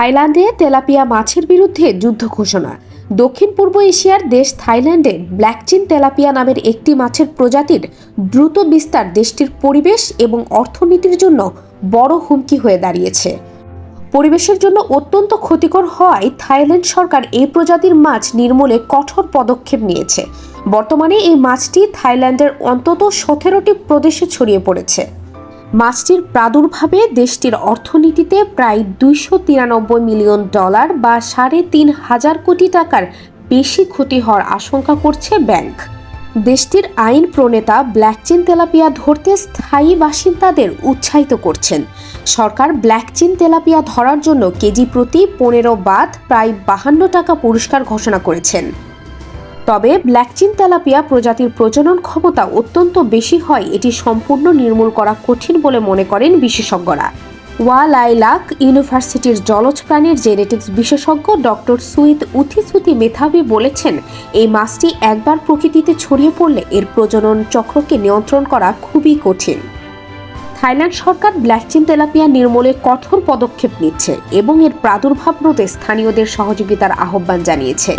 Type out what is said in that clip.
থাইল্যান্ডে তেলাপিয়া মাছের বিরুদ্ধে যুদ্ধ ঘোষণা। দক্ষিণ পূর্ব এশিয়ার দেশ থাইল্যান্ডে ব্ল্যাকচিন তেলাপিয়া নামের একটি মাছের প্রজাতির দ্রুত বিস্তার দেশটির পরিবেশ এবং অর্থনীতির জন্য বড় হুমকি হয়ে দাঁড়িয়েছে। পরিবেশের জন্য অত্যন্ত ক্ষতিকর হওয়ায় থাইল্যান্ড সরকার এই প্রজাতির মাছ নির্মূলে কঠোর পদক্ষেপ নিয়েছে। বর্তমানে এই মাছটি থাইল্যান্ডের অন্তত সতেরোটি প্রদেশে ছড়িয়ে পড়েছে। মাছটির প্রাদুর্ভাবে দেশটির অর্থনীতিতে প্রায় দুইশো তিরানব্বই মিলিয়ন ডলার বা সাড়ে তিন হাজার কোটি টাকার বেশি ক্ষতি হওয়ার আশঙ্কা করছে ব্যাংক। দেশটির আইন প্রণেতা ব্ল্যাকচিন তেলাপিয়া ধরতে স্থায়ী বাসিন্দাদের উৎসাহিত করছেন। সরকার ব্ল্যাকচিন তেলাপিয়া ধরার জন্য কেজি প্রতি পনেরো বাদ প্রায় বাহান্ন টাকা পুরস্কার ঘোষণা করেছেন। তবে ব্ল্যাকচিন তেলাপিয়া প্রজাতির প্রজনন ক্ষমতা অত্যন্ত বেশি হয়, এটি সম্পূর্ণ নির্মূল করা কঠিন বলে মনে করেন বিশেষজ্ঞরা। ওয়ালাইলাক ইউনিভার্সিটির জলজ প্রাণীর জেনেটিক্স বিশেষজ্ঞ ডক্টর সুইত উথিসুতি মেধাবি বলেছেন, এই মাছটি একবার প্রকৃতিতে ছড়িয়ে পড়লে এর প্রজনন চক্রকে নিয়ন্ত্রণ করা খুবই কঠিন। থাইল্যান্ড সরকার ব্ল্যাকচিন তেলাপিয়া নির্মূলে কঠোর পদক্ষেপ নিচ্ছে এবং এর প্রাদুর্ভাব রোধে স্থানীয়দের সহযোগিতার আহ্বান জানিয়েছে।